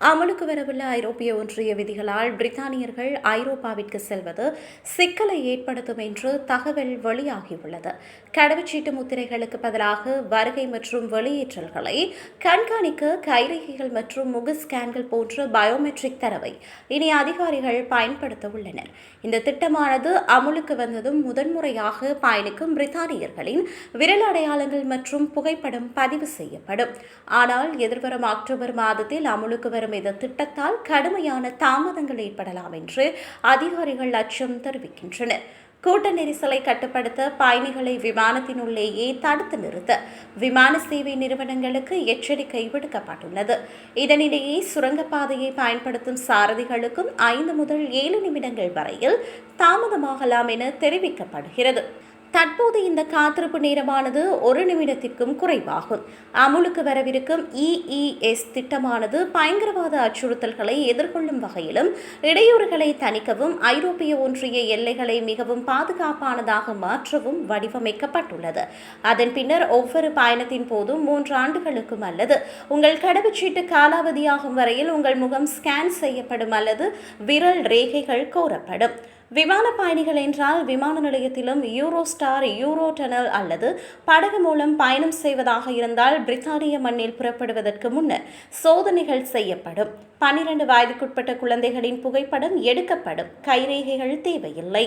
அமலுக்கு வரவுள்ள ஐரோப்பிய ஒன்றிய விதிகளால் பிரித்தானியர்கள் ஐரோப்பாவிற்கு செல்வது சிக்கலை ஏற்படுத்தும் என்று தகவல் வெளியாகியுள்ளது. கடவுச்சீட்டு முத்திரைகளுக்கு பதிலாக வருகை மற்றும் வெளியேற்றல்களை கண்காணிக்க கைரேகைகள் மற்றும் முக ஸ்கேன்கள் போன்ற பயோமெட்ரிக் தரவை இனி அதிகாரிகள் பயன்படுத்த உள்ளனர். இந்த திட்டமானது அமுலுக்கு வந்ததும் முதன்முறையாக பயணிக்கும் பிரித்தானியர்களின் விரல் அடையாளங்கள் மற்றும் புகைப்படம் பதிவு செய்யப்படும். ஆனால் எதிர்வரும் அக்டோபர் மாதத்தில் அமுலுக்கு வரும் இந்த திட்டத்தால் கடுமையான தாமதங்கள் ஏற்படலாம் என்று அதிகாரிகள் அச்சம் தெரிவிக்கின்றனர். கூட்ட நெரிசலை கட்டுப்படுத்த பயணிகளை விமானத்தினுள்ளேயே தடுத்து நிறுத்த விமான சேவை நிறுவனங்களுக்கு எச்சரிக்கை விடுக்கப்பட்டுள்ளது. இதனிடையே சுரங்கப்பாதையை பயன்படுத்தும் சாரதிகளுக்கும் ஐந்து முதல் ஏழு நிமிடங்கள் வரையில் தாமதமாகலாம் என தெரிவிக்கப்படுகிறது. தற்போது இந்த காத்திருப்பு நேரமானது ஒரு நிமிடத்திற்கும் குறைவாகும். அமுலுக்கு வரவிருக்கும் இஇஎஸ் திட்டமானது பயங்கரவாத அச்சுறுத்தல்களை எதிர்கொள்ளும் வகையிலும் இடையூறுகளை தணிக்கவும் ஐரோப்பிய ஒன்றிய எல்லைகளை மிகவும் பாதுகாப்பானதாக மாற்றவும் வடிவமைக்கப்பட்டுள்ளது. அதன் பின்னர் ஒவ்வொரு பயணத்தின் போதும் மூன்று ஆண்டுகளுக்கும் அல்லது உங்கள் கடவுச்சீட்டு காலாவதியாகும் வரையில் உங்கள் முகம் ஸ்கேன் செய்யப்படும் அல்லது விரல் ரேகைகள் கோரப்படும். விமான பயணிகள் என்றால் விமான நிலையத்திலும் யூரோ ஸ்டார் யூரோ டனல் அல்லது படகு மூலம் பயணம் செய்வதாக இருந்தால் பிரித்தானிய மண்ணில் புறப்படுவதற்கு முன்னர் சோதனைகள் செய்யப்படும். பன்னிரண்டு வயதுக்குட்பட்ட குழந்தைகளின் புகைப்படம் எடுக்கப்படும். கைரேகைகள் தேவையில்லை.